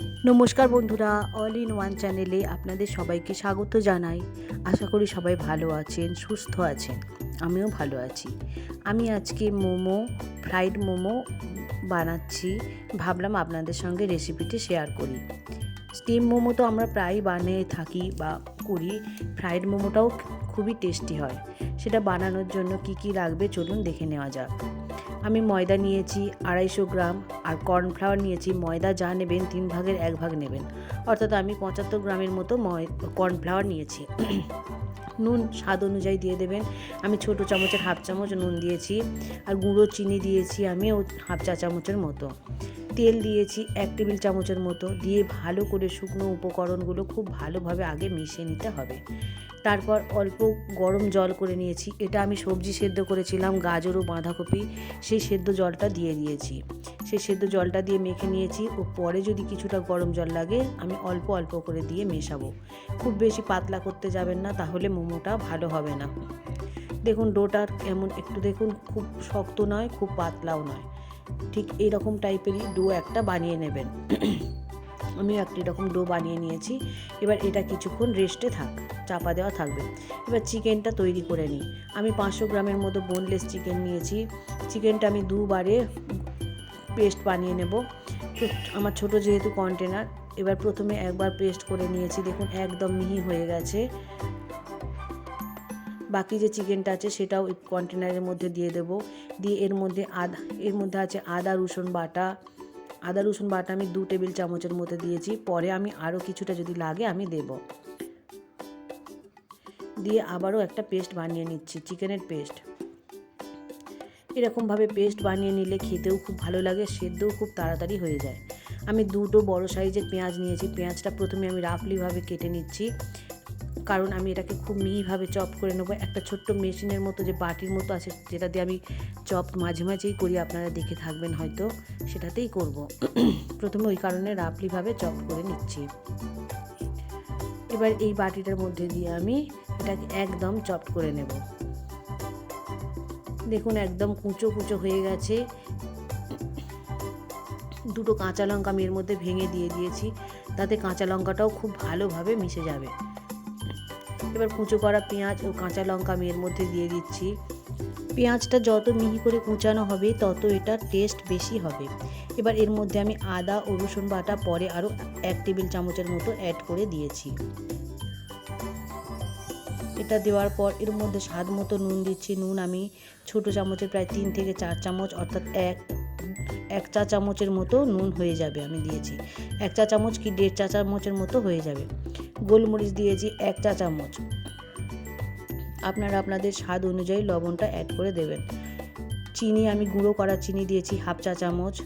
নমস্কার বন্ধুরা all in one চ্যানেলে আপনাদের সবাইকে স্বাগত জানাই। আশা করি সবাই ভালো আছেন, সুস্থ আছেন। আমিও ভালো আছি। আমি আজকে মোমো ফ্রাইড মোমো বানাচ্ছি। ভাবলাম আপনাদের সঙ্গে রেসিপিটি শেয়ার করি। স্টিম মোমো তো আমরা প্রায়ই বানিয়ে থাকি বা করি। ফ্রাইড মোমোটাও খুবই টেস্টি হয়। সেটা বানানোর জন্য কি কি লাগবে চলুন দেখে নেওয়া যাক। আমি ময়দা নিয়েছি, আড়াইশো গ্রাম, আর কর্নফ্লাওয়ার নিয়েছি। ময়দা যা নেবেন, তিন ভাগের এক ভাগ নেবেন। অর্থাৎ আমি পঁচাত্তর গ্রামের মতো ময়, কর্নফ্লাওয়ার নিয়েছি। নুন স্বাদ অনুযায়ী দিয়ে দেবেন। আমি ছোট চামচের হাফ চামচ নুন দিয়েছি, আর গুঁড়ো চিনি দিয়েছি আমি হাফ চা চামচের মতো। তেল দিয়েছি এক টেবিল চামচের মতো। দিয়ে ভালো করে শুকনো উপকরণগুলো খুব ভালোভাবে আগে মিশিয়ে নিতে হবে। তারপর অল্প গরম জল করে নিয়েছি। এটা আমি সবজি সেদ্ধ করেছিলাম, গাজর ও বাঁধাকপি। সেই সেদ্ধ জলটা দিয়ে দিয়েছি। সেই সেদ্ধ জলটা দিয়ে মেখে নিয়েছি। ও পরে যদি কিছুটা গরম জল লাগে, আমি অল্প অল্প করে দিয়ে মেশাবো। খুব বেশি পাতলা করতে যাবেন না, তাহলে মোমোটা ভালো হবে না। দেখুন ডোটার এমন একটু দেখুন, খুব শক্ত নয়, খুব পাতলাও নয়। ঠিক এইরকম টাইপেরই ডো একটা বানিয়ে নেবেন। আমি একটি রকম ডো বানিয়ে নিয়েছি। এবার এটা কিছুক্ষণ রেস্টে থাক, চাপা দেওয়া থাকবে। এবার চিকেনটা তৈরি করে নিই। আমি পাঁচশো গ্রামের মতো বোনলেস চিকেন নিয়েছি। চিকেনটা আমি দুবারে পেস্ট বানিয়ে নেব। আমার ছোট যেহেতু কন্টেনার এবার প্রথমে একবার পেস্ট করে নিয়েছি। দেখুন, একদম মিহি হয়ে গেছে। বাকি যে চিকেনটা আছে, সেটাও কন্টেনারের মধ্যে দিয়ে দেব। দিয়ে এর মধ্যে আদা, এর মধ্যে আছে আদা, রসুন বাটা আদা, রসুন বাটা আমি দু টেবিল চামচের মধ্যে দিয়েছি। পরে আমি আরও কিছুটা যদি লাগে আমি দেব। দিয়ে আবারও একটা পেস্ট বানিয়ে নিচ্ছি, চিকেনের পেস্ট। এরকমভাবে পেস্ট বানিয়ে নিলে খেতেও খুব ভালো লাগে, সেদ্ধও খুব তাড়াতাড়ি হয়ে যায়। আমি দুটো বড় সাইজের পেঁয়াজ নিয়েছি, পেঁয়াজটা প্রথমে আমি রাফলিভাবে কেটে নিচ্ছি। কারণ আমি এটাকে খুব মিহিভাবে চপ করে নেব। একটা ছোট্ট মেশিনের মতো যে বাটির মতো আছে, যেটা দিয়ে আমি চপ মাঝে মাঝেই করি, আপনারা দেখে থাকবেন হয়তো, সেটাতেই করব। প্রথমে ওই কারণে রাফলিভাবে চপ করে নিচ্ছি। এবার এই বাটিটার মধ্যে দিয়ে আমি এটাকে একদম চপ করে নেব। দেখুন, একদম কুচো, কুঁচো হয়ে গেছে। দুটো কাঁচা লঙ্কা আমি এর মধ্যে ভেঙে দিয়ে দিয়েছি। তাতে কাঁচা লঙ্কাটাও খুব ভালোভাবে মিশে যাবে। এবার কুচো করা পেঁয়াজ ও কাঁচা লঙ্কা আমি এর মধ্যে দিয়ে দিচ্ছি। পেঁয়াজটা যত মিহি করে কুচানো হবে, তত এটার টেস্ট বেশি হবে। এবার এর মধ্যে আমি আদা ও রসুন বাটা, পরে আরও এক টেবিল চামচের মতো অ্যাড করে দিয়েছি। এটা দেওয়ার পর এর মধ্যে স্বাদ মতো নুন দিচ্ছি। নুন আমি ছোটো চামচের প্রায় তিন থেকে চার চামচ, অর্থাৎ এক এক চা চামচের মতো নুন হয়ে যাবে আমি দিয়েছি। এক চা চামচ কি দেড় চা চামচের মতো হয়ে যাবে। গোলমরিচ দিয়েছি এক চা চামচ। আপনারা আপনাদের স্বাদ অনুযায়ী লবণটা অ্যাড করে দেবেন। চিনি, আমি গুঁড়ো করা চিনি দিয়েছি হাফ চা চামচ।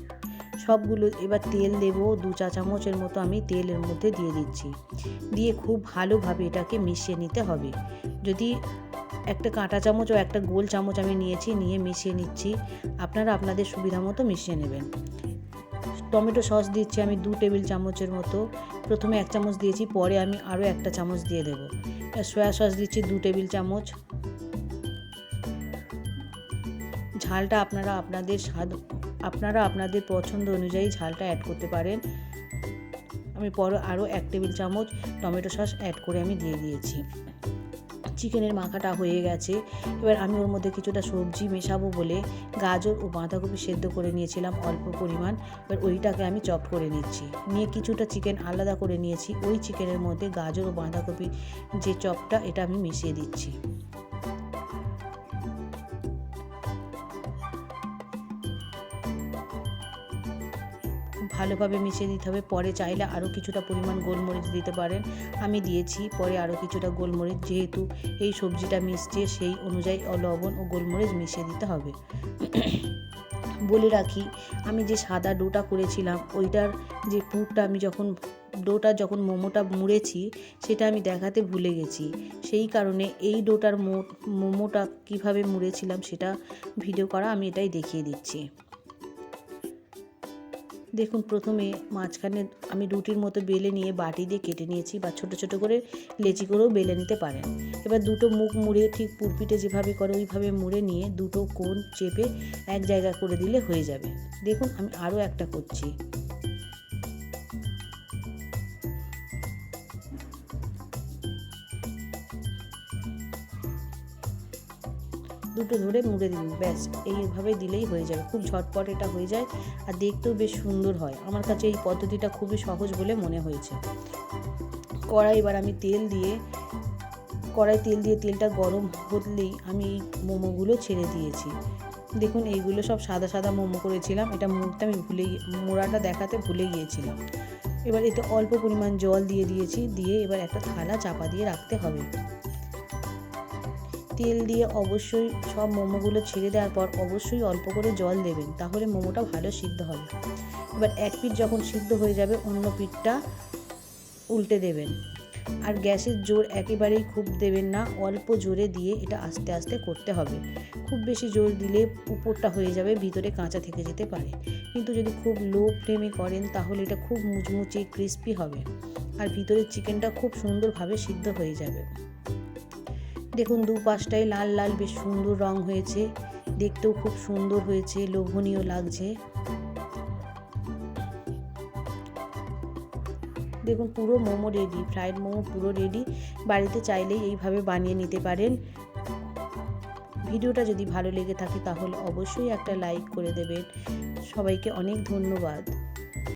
সবগুলো, এবার তেল দেবো দু চা চামচের মতো আমি তেলের মধ্যে দিয়ে দিচ্ছি। দিয়ে খুব ভালোভাবে এটাকে মিশিয়ে নিতে হবে। যদি একটা কাঁটা চামচ ও একটা গোল চামচ আমি নিয়েছি, নিয়ে মিশিয়ে নিচ্ছি, আপনারা আপনাদের সুবিধা মতো মিশিয়ে নেবেন। টমেটো সস দিচ্ছি আমি দু টেবিল চামচের মতো। প্রথমে এক চামচ দিয়েছি, পরে আমি আরও একটা চামচ দিয়ে দেবো। সয়া সস দিচ্ছি দু টেবিল চামচ। ঝালটা আপনারা আপনাদের স্বাদ, আপনারা আপনাদের পছন্দ অনুযায়ী ঝালটা অ্যাড করতে পারেন। আমি পরে আরও এক টেবিল চামচ টমেটো সস অ্যাড করে আমি দিয়ে দিয়েছি। চিকেনের মাখাটা হয়ে গেছে। এবার আমি ওর মধ্যে কিছুটা সবজি মেশাবো বলে গাজর ও বাঁধাকপি সেদ্ধ করে নিয়েছিলাম অল্প পরিমাণ। এবার ওইটাকে আমি চপ করে নিচ্ছি। নিয়ে কিছুটা চিকেন আলাদা করে নিয়েছি। ওই চিকেনের মধ্যে গাজর ও বাঁধাকপি যে চপটা, এটা আমি মিশিয়ে দিচ্ছি। ভালোভাবে মিশিয়ে দিতে হবে। পরে চাইলে আরও কিছুটা পরিমাণ গোলমরিচ দিতে পারেন। আমি দিয়েছি, পরে আরও কিছুটা গোলমরিচ। যেহেতু এই সবজিটা মিশছে, সেই অনুযায়ী লবণ ও গোলমরিচ মিশিয়ে দিতে হবে। বলে রাখি, আমি যে সাদা ডোটা করেছিলাম, ওইটার যে পুরটা আমি যখন, ডোটা যখন মোমোটা মুড়েছি, সেটা আমি দেখাতে ভুলে গেছি। সেই কারণে এই ডোটার মোমোটা কীভাবে মুড়েছিলাম সেটা ভিডিও করা আমি এটাই দেখিয়ে দিচ্ছি। দেখুন, প্রথমে মাঝখানে আমি রুটির মতো বেলে নিয়ে বাটি দিয়ে কেটে নিয়েছি বা ছোট ছোট করে লেচি করেও বেলে নিতে পারেন। এবার দুটো মুখ মুড়ে ঠিক পুরপিটে যেভাবে করে ওইভাবে মুড়ে নিয়ে দুটো কোণ চেপে এক জায়গা করে দিলে হয়ে যাবে। দেখুন, আমি আরও একটা করছি। দুটো ধরে মুড়ে দিন ব্যাস। এইভাবে দিলেই হয়ে যাবে। খুব ঝটপট এটা হয়ে যায় আর দেখতেও বেশ সুন্দর হয়। আমার কাছে এই পদ্ধতিটা খুবই সহজ বলে মনে হয়েছে। কড়াই এবার আমি তেল দিয়ে, কড়াই তেল দিয়ে তেলটা গরম হলেই আমি এই মোমোগুলো ছেড়ে দিয়েছি। দেখুন, এইগুলো সব সাদা সাদা মোমো করেছিলাম। এটা মুড়তে আমি ভুলে মোড়াটা দেখাতে ভুলে গিয়েছিলাম। এবার এতে অল্প পরিমাণ জল দিয়ে দিয়েছি। দিয়ে এবার একটা থালা চাপা দিয়ে রাখতে হবে। তেল দিয়ে অবশ্যই সব মোমোগুলো ছেড়ে দেওয়ার পর অবশ্যই অল্প করে জল দেবেন, তাহলে মোমোটা ভালো সিদ্ধ হবে। এবার এক পিঠ যখন সিদ্ধ হয়ে যাবে, অন্য পিঠটা উল্টে দেবেন। আর গ্যাসের জোর একেবারেই খুব দেবেন না, অল্প জোরে দিয়ে এটা আস্তে আস্তে করতে হবে। খুব বেশি জোর দিলে উপরটা হয়ে যাবে, ভিতরে কাঁচা থেকে যেতে পারে। কিন্তু যদি খুব লো ফ্লেমে করেন, তাহলে এটা খুব মুচমুচে ক্রিস্পি হবে। আর ভিতরের চিকেনটা খুব সুন্দরভাবে সিদ্ধ হয়ে যাবে। দেখুন দু পাশটায় লাল লাল বেশ সুন্দর রং হয়েছে। দেখতেও খুব সুন্দর হয়েছে, লোভনীয় লাগছে। দেখুন, পুরো মোমো রেডি ফ্রাইড মোমো পুরো রেডি বাড়িতে চাইলেই এইভাবে বানিয়ে নিতে পারেন। ভিডিওটা যদি ভালো লেগে থাকে, তাহলে অবশ্যই একটা লাইক করে দেবেন। সবাইকে অনেক ধন্যবাদ।